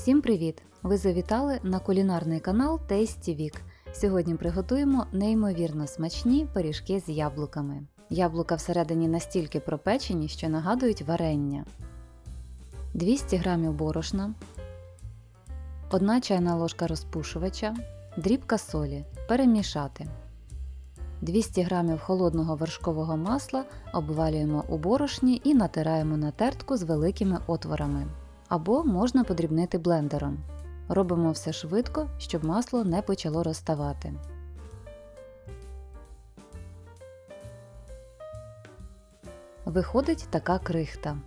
Всім привіт! Ви завітали на кулінарний канал Tasty Week. Сьогодні приготуємо неймовірно смачні пиріжки з яблуками. Яблука всередині настільки пропечені, що нагадують варення. 200 г борошна, 1 чайна ложка розпушувача, дрібка солі. Перемішати. 200 г холодного вершкового масла обвалюємо у борошні і натираємо на тертку з великими отворами. Або можна подрібнити блендером. Робимо все швидко, щоб масло не почало розставати. Виходить така крихта.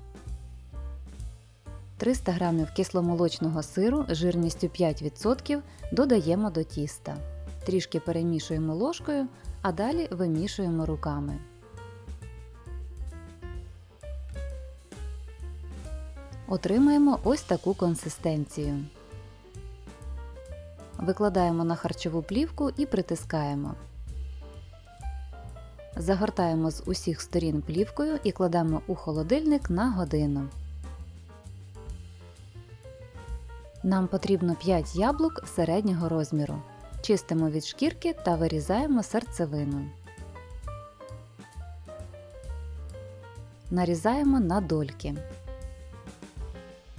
300 г кисломолочного сиру жирністю 5% додаємо до тіста. Трішки перемішуємо ложкою, а далі вимішуємо руками. Отримаємо ось таку консистенцію. Викладаємо на харчову плівку і притискаємо. Загортаємо з усіх сторін плівкою і кладемо у холодильник на годину. Нам потрібно 5 яблук середнього розміру. Чистимо від шкірки та вирізаємо серцевину. Нарізаємо на дольки.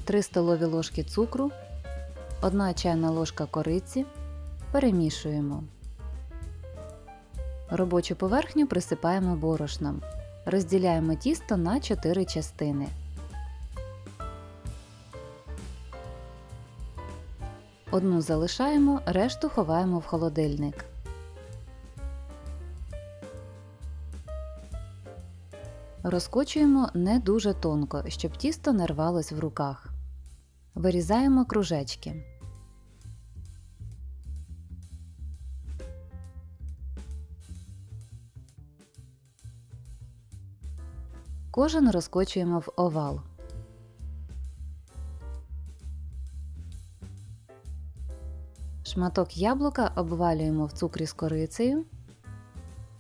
3 столові ложки цукру, 1 чайна ложка кориці. Перемішуємо. Робочу поверхню присипаємо борошном. Розділяємо тісто на 4 частини. Одну залишаємо, решту ховаємо в холодильник. Розкочуємо не дуже тонко, щоб тісто не рвалось в руках. Вирізаємо кружечки. Кожен розкочуємо в овал. Шматок яблука обвалюємо в цукрі з корицею,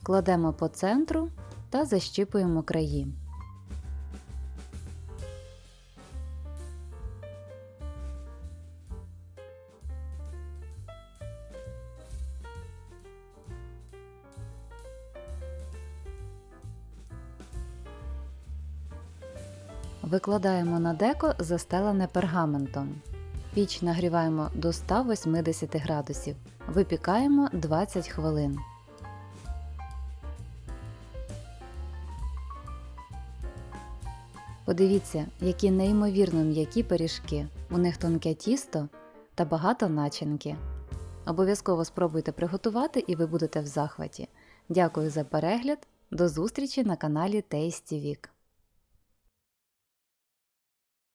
кладемо по центру та защіпуємо краї. Викладаємо на деко застелене пергаментом. Піч нагріваємо до 180 градусів. Випікаємо 20 хвилин. Подивіться, які неймовірно м'які пиріжки. У них тонке тісто та багато начинки. Обов'язково спробуйте приготувати і ви будете в захваті. Дякую за перегляд. До зустрічі на каналі Tasty Week.